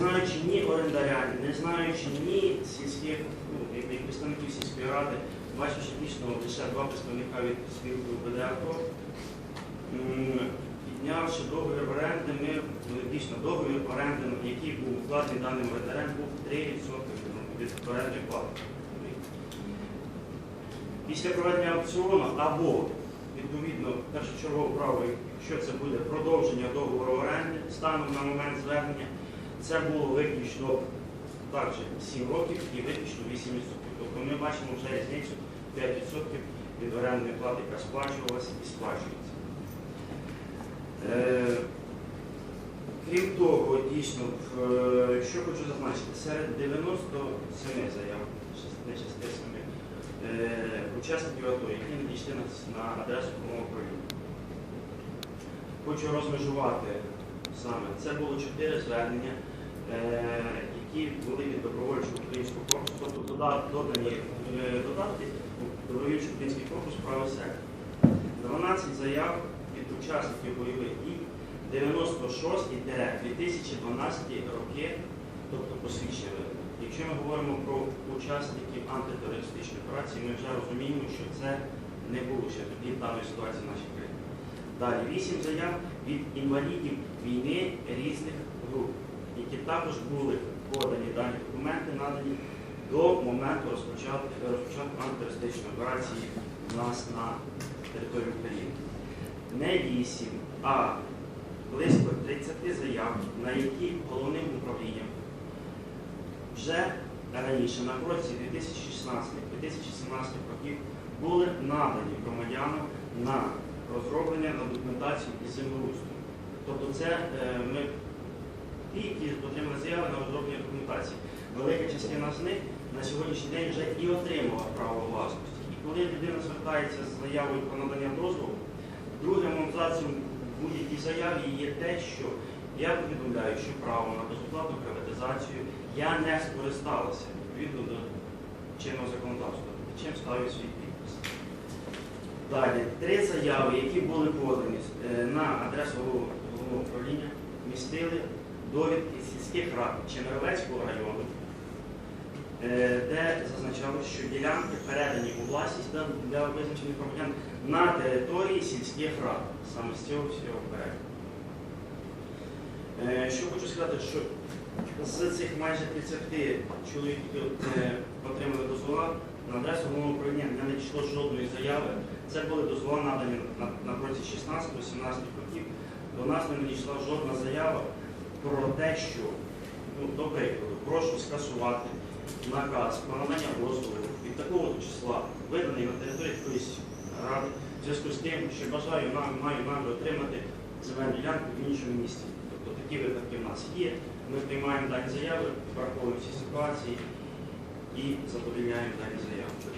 знаючи ні орендаря, не знаючи ні сільських, ну, представників сільської ради, бачивши дійсно лише два представника від спілки УБДАКО, піднявши договір оренди, ми ну, дійсно договір оренди, який був укладений даним орендарем, був 3% від орендної плати. Після проведення аукціону або відповідно першочергове право, якщо це буде продовження договору оренди станом на момент звернення, це було виключно також 7 років і виключно 8%. Тобто ми бачимо вже різницю 5% від орендної плати, яка сплачувалася і сплачується. Е, Крім того, дійсно, в- що хочу зазначити, серед 97 заяв, не 67, е, учасників АТО, які надійшли на, адресу управління. Хочу розмежувати саме. Це було чотири звернення, е, які були від добровольчого українського корпусу, тобто додані е, додатки добровольчий український корпус право сектор. 12 заяв від учасників бойових дій 96-2012 роки, тобто видано. Якщо ми говоримо про учасників антитерористичної операції, ми вже розуміємо, що це не було ще тоді в даної ситуації в нашій країні. Далі вісім заяв від інвалідів війни різних груп, які також були подані дані документи, надані до моменту розпочатку, антитерористичної операції у нас на території України. Не вісім, а близько 30 заяв, на які головним управлінням вже раніше, на році 2016-2017 років, були надані громадянам на розроблення на документацію із землеустрою. Тобто це е, ми ті, які отримали заяви на розроблення документації. Велика частина з них на сьогоднішній день вже і отримала право власності. І коли людина звертається з заявою про надання дозволу, другим абзацем в будь-якій заяві є те, що я повідомляю, що право на безоплатну приватизацію я не скористалася відповідно до чинного законодавства, чим ставлю свій підпис. Далі, три заяви, які були подані е, на адресу головного управління, містили довідки сільських рад Чемеровецького району, е, де зазначалось, що ділянки передані у власність для- визначених громадян на території сільських рад, саме з цього всього перегляду. Е, Що хочу сказати, що з цих майже 30 чоловік, отримали дозвола, на адресу головного надійшло жодної заяви. Це були дозволи надані на, протязі 16-17 років. До нас не надійшла жодна заява про те, що, ну, до прикладу, прошу скасувати наказ про надання дозволу від такого числа, виданий на території якоїсь ради, в зв'язку з тим, що бажаю нам, маю намір отримати земельну ділянку в іншому місті. Тобто такі випадки в нас є. Ми приймаємо дані заяви, враховуємо всі ситуації і задовільняємо дані заяви.